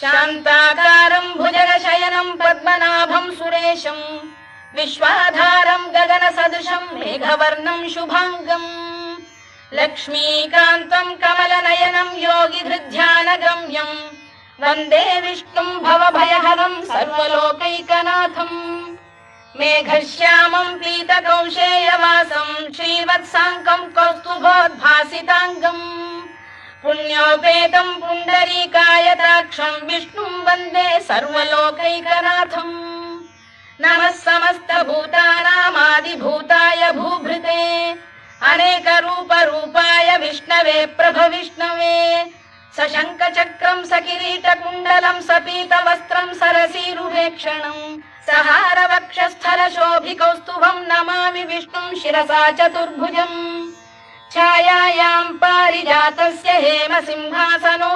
शान्ताकारम् भुजगशयनम् पद्मनाभम् सुरेशम् विश्वाधारम् गगनसदृशम् मेघवर्णम् शुभाङ्गम् लक्ष्मीकान्तम् कमलनयनम् योगिधृध्यानगम्यम् वन्दे विष्णुम् भवभयहरम् सर्वलोकैकनाथम् मेघश्यामम् पीतकौशेयवासम् श्रीवत्साङ्कं कौस्तुभोद्भासिताङ्गम्। శ్రీవత్సాంకం కౌస్తుభోద్భాసితాంగం పుణ్యోపేతం పుండరీకాయతాక్షం విష్ణుం వందే సర్వలోకైకనాథం. నమः సమస్తభూతానామాదిభూతాయ భూభృతే. అనేక రూప రూపాయ విష్ణవే ప్రభ విష్ణవే. సశంక చక్రం సకిరీట కుండలం సపీత వస్త్రం సరసీరువేక్షణం